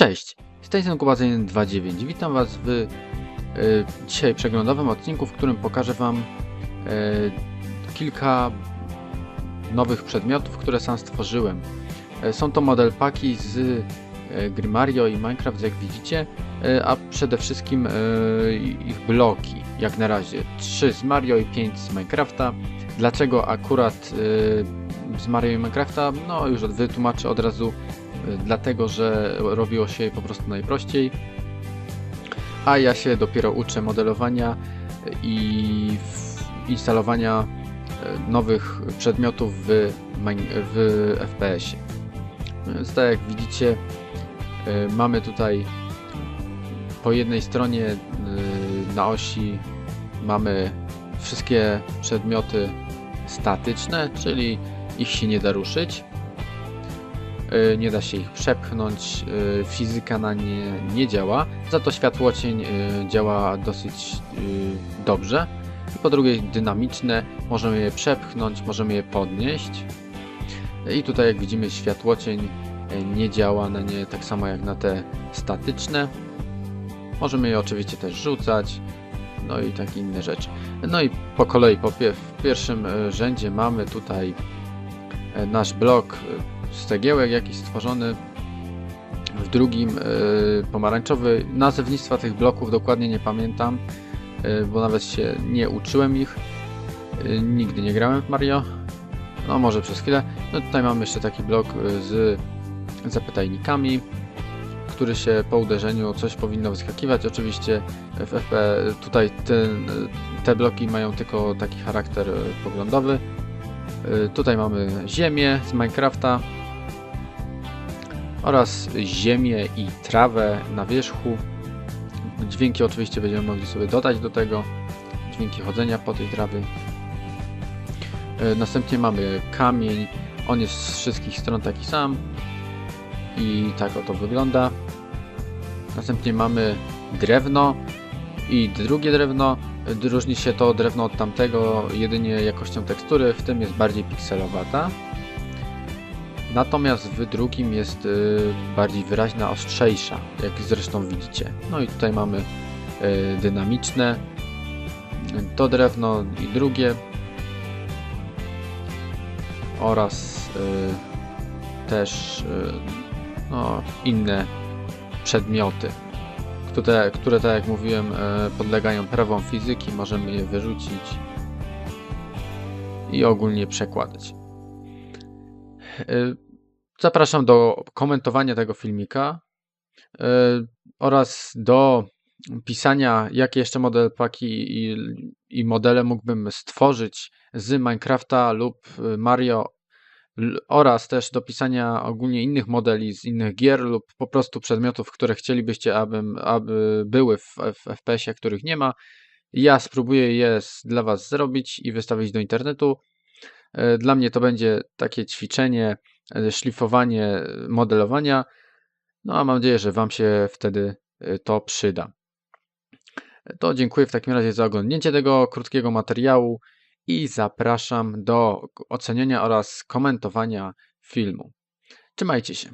Cześć, strony Kubazyjny 29. Witam Was w e, dzisiaj przeglądowym odcinku, w którym pokażę Wam e, kilka nowych przedmiotów, które sam stworzyłem. E, są to model paki z gry Mario i Minecraft, jak widzicie, a przede wszystkim ich bloki, jak na razie. 3 z Mario i 5 z Minecrafta. Dlaczego akurat z Mario i Minecrafta? No już wytłumaczę od razu Y, dlatego że robiło się po prostu najprościej. A ja się dopiero uczę modelowania i instalowania y, nowych przedmiotów w, w FPS-ie. Więc tak jak widzicie, y, mamy tutaj po jednej stronie na osi mamy wszystkie przedmioty statyczne, czyli ich się nie da ruszyć. Y, nie da się ich przepchnąć, y, fizyka na nie nie działa, za to światłocień y, działa dosyć dobrze. I po drugie dynamiczne, możemy je przepchnąć, możemy je podnieść. I tutaj jak widzimy światłocień nie działa na nie tak samo jak na te statyczne. Możemy je oczywiście też rzucać, no i takie inne rzeczy. No i po kolei, po w pierwszym rzędzie mamy tutaj nasz blok z cegiełek jakiś stworzony. W drugim y, pomarańczowy. Nazewnictwa tych bloków dokładnie nie pamiętam, y, bo nawet się nie uczyłem ich. Y, nigdy nie grałem w Mario. No może przez chwilę. No tutaj mamy jeszcze taki blok z zapytajnikami, który się po uderzeniu coś powinno wyskakiwać. Oczywiście w FP tutaj te, bloki mają tylko taki charakter poglądowy. Tutaj mamy ziemię z Minecrafta oraz ziemię i trawę na wierzchu. Dźwięki oczywiście będziemy mogli sobie dodać do tego. Dźwięki chodzenia po tej trawie. Y, Następnie mamy kamień. On jest z wszystkich stron taki sam. I tak oto wygląda. Następnie mamy drewno i drugie drewno. Różni się to drewno od tamtego jedynie jakością tekstury, w tym jest bardziej pikselowata. Natomiast w drugim jest y, bardziej wyraźna, ostrzejsza, jak zresztą widzicie. No i tutaj mamy y, dynamiczne, to drewno i drugie oraz y, też no, inne przedmioty które, które tak jak mówiłem, podlegają prawom fizyki, możemy je wyrzucić i ogólnie przekładać. E, Zapraszam do komentowania tego filmika e, oraz do pisania, jakie jeszcze model paki i, i modele mógłbym stworzyć z Minecrafta lub Mario oraz też do pisania ogólnie innych modeli z innych gier lub po prostu przedmiotów, które chcielibyście, abym, aby były w, w FPS-ie, których nie ma. Ja spróbuję je dla Was zrobić i wystawić do internetu. E, Dla mnie to będzie takie ćwiczenie, e, szlifowanie modelowania. No a mam nadzieję, że Wam się wtedy e, to przyda. To dziękuję w takim razie za oglądnięcie tego krótkiego materiału i zapraszam do oceniania oraz komentowania filmu. Trzymajcie się.